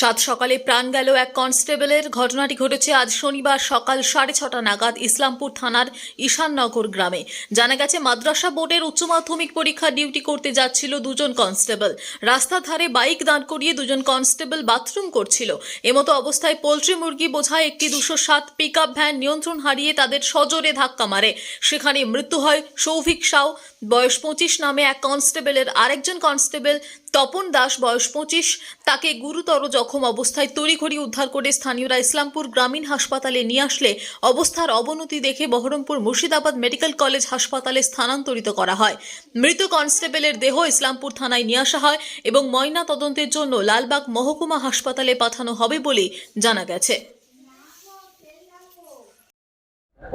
সাত সকালে প্রাণ গেল এক কনস্টেবলের। ঘটনাটি ঘটেছে আজ শনিবার সকাল সাড়ে ছটা নাগাদ ইসলামপুর থানার ঈশাননগর গ্রামে। জানা গেছে, মাদ্রাসা বোর্ডের উচ্চ মাধ্যমিক পরীক্ষা ডিউটি করতে যাচ্ছিল দুজন কনস্টেবল। রাস্তার ধারে বাইক দাঁড় করিয়ে দুজন কনস্টেবল বাথরুম করছিল। এমতো অবস্থায় পোলট্রি মুরগি বোঝায় একটি দুশো সাত পিক ভ্যান নিয়ন্ত্রণ হারিয়ে তাদের সজোরে ধাক্কা মারে। সেখানে মৃত্যু হয় সৌভিক সাউ, বয়স পঁচিশ নামে এক কনস্টেবলের। আরেকজন কনস্টেবল তপন দাস, বয়স পঁচিশ, তাকে গুরুতর জখম অবস্থায় তড়িঘড়ি উদ্ধার করে স্থানীয়রা ইসলামপুর গ্রামীণ হাসপাতালে নিয়ে আসলে অবস্থার অবনতি দেখে বহরমপুর মুর্শিদাবাদ মেডিকেল কলেজ হাসপাতালে স্থানান্তরিত করা হয়। মৃত কনস্টেবলের দেহ ইসলামপুর থানায় নিয়ে আসা হয় এবং ময়না তদন্তের জন্য লালবাগ মহকুমা হাসপাতালে পাঠানো হবে বলে জানা গেছে।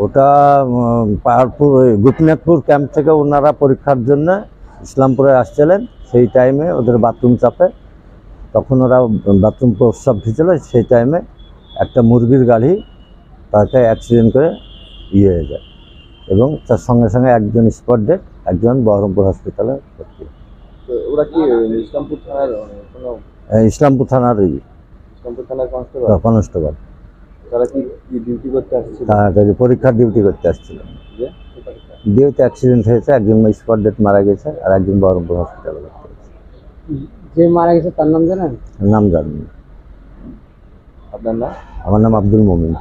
ওটা পাহাড়পুর গোপীনাথপুর ক্যাম্প থেকে ওনারা পরীক্ষার জন্য ইসলামপুরে আসছিলেন। সেই টাইমে ওদের বাথরুম চাপে তখন ওরা বাথরুম প্রস্রাব ভিজল সেই টাইমে একটা মুরগির গাড়ি তাকে অ্যাক্সিডেন্ট করে ইয়ে হয়ে যায়। এবং তার সঙ্গে সঙ্গে একজন স্পট ডেট একজন বহরমপুর হসপিটালে ভর্তি। ওরা কি ইসলামপুর থানার আহ, কোনো এই ইসলামপুর থানার ইসলামপুর থানার কনস্টেবল কনস্টেবল তারা কি কি ডিউটি করতে আসছিল? তাড়াতাড়ি পরীক্ষার ডিউটি করতে আসছিল। ডিউটি অ্যাক্সিডেন্ট হয়েছে একজন স্পট ডেট মারা গেছে আর একজন বহরমপুর হসপিটালে ভর্তি হয়েছে। যে মারা গেছে তার নাম জানেন? নাম জানি। আপনার নাম? আমার নাম আব্দুল মমিন।